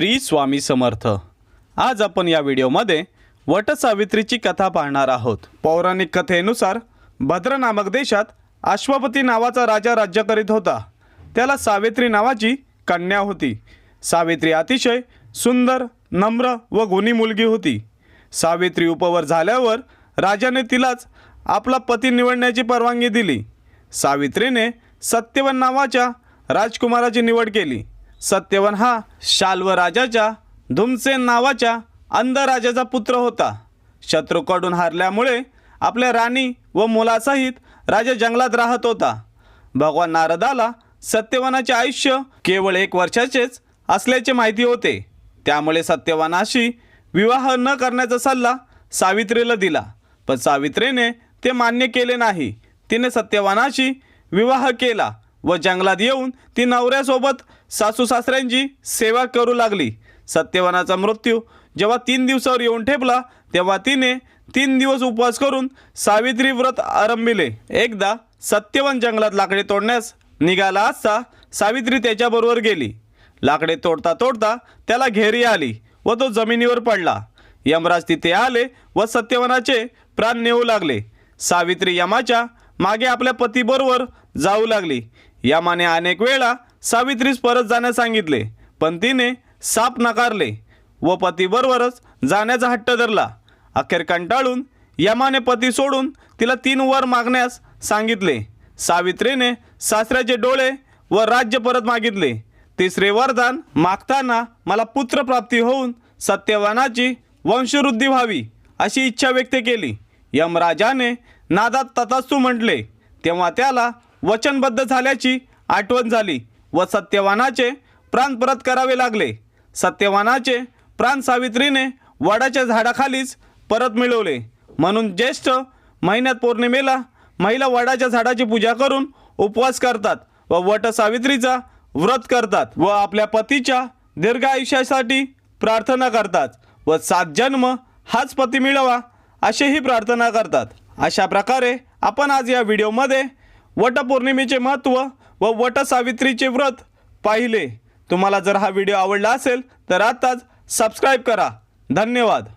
श्री स्वामी समर्थ. आज आपण या व्हिडिओमध्ये वटसावित्रीची कथा पाहणार आहोत. पौराणिक कथेनुसार भद्र नामक देशात अश्वपती नावाचा राजा राज्य करीत होता. त्याला सावित्री नावाची कन्या होती. सावित्री अतिशय सुंदर नम्र व गुणी मुलगी होती. सावित्री उपवर झाल्यावर राजाने तिलाच आपला पती निवडण्याची परवानगी दिली. सावित्रीने सत्यवन नावाच्या राजकुमाराची निवड केली. सत्यवन हा शाल्व राजाच्या धुमसेन नावाच्या अंधराजाचा पुत्र होता. शत्रूकडून हारल्यामुळे आपल्या राणी व मुलासहित राजा जंगलात राहत होता. भगवान नारदाला सत्यवनाचे आयुष्य केवळ एक वर्षाचेच असल्याचे माहिती होते. त्यामुळे सत्यवानाशी विवाह न करण्याचा सल्ला सावित्रीला दिला. पण सावित्रीने ते मान्य केले नाही. तिने सत्यवानाशी विवाह केला. व जंगलात येऊन ती नवऱ्यासोबत सासू सासऱ्यांची सेवा करू लागली. सत्यवानाचा मृत्यू जेव्हा तीन दिवसावर येऊन ठेपला तेव्हा तिने तीन दिवस उपवास करून सावित्री व्रत आरंभिले. एकदा सत्यवान जंगलात लाकडे तोडण्यास निघाला असता सावित्री त्याच्याबरोबर गेली. लाकडे तोडता तोडता त्याला घेरी आली व तो जमिनीवर पडला. यमराज तिथे आले व सत्यवनाचे प्राण नेऊ लागले. सावित्री यमाच्या मागे आपल्या पतीबरोबर जाऊ लागली. यमाने अनेक वेळा सावित्रीस परत जाण्यास सांगितले पण तिने साप नकारले व पतीबरोबरच जाण्याचा हट्ट धरला. अखेर कंटाळून यमाने पती सोडून तिला तीन वर मागण्यास सांगितले. सावित्रीने सासऱ्याचे डोळे व राज्य परत मागितले. तिसरे वरदान मागताना मला पुत्रप्राप्ती होऊन सत्यवानाची वंशवृद्धी व्हावी अशी इच्छा व्यक्त केली. यमराजाने नादात तथास्तू म्हटले तेव्हा त्याला वचनबद्ध झाल्याची आठवण झाली व सत्यवानाचे प्राण परत करावे लागले. सत्यवानाचे प्राण सावित्रीने वडाच्या झाडाखालीच परत मिळवले. म्हणून ज्येष्ठ महिन्यात पौर्णिमेला महिला वडाच्या झाडाची पूजा करून उपवास करतात व वट सावित्रीचा व्रत करतात व आपल्या पतीच्या दीर्घ आयुष्यासाठी प्रार्थना करतात व सात जन्म हाच पती मिळवा अशीही प्रार्थना करतात. अशा प्रकारे आपण आज या व्हिडिओमध्ये वटपौर्णिमेचे महत्त्व व वटसावित्रीचे व्रत पाहिले. तुम्हाला जर हा व्हिडिओ आवडला असेल तर आत्ताच सबस्क्राईब करा. धन्यवाद.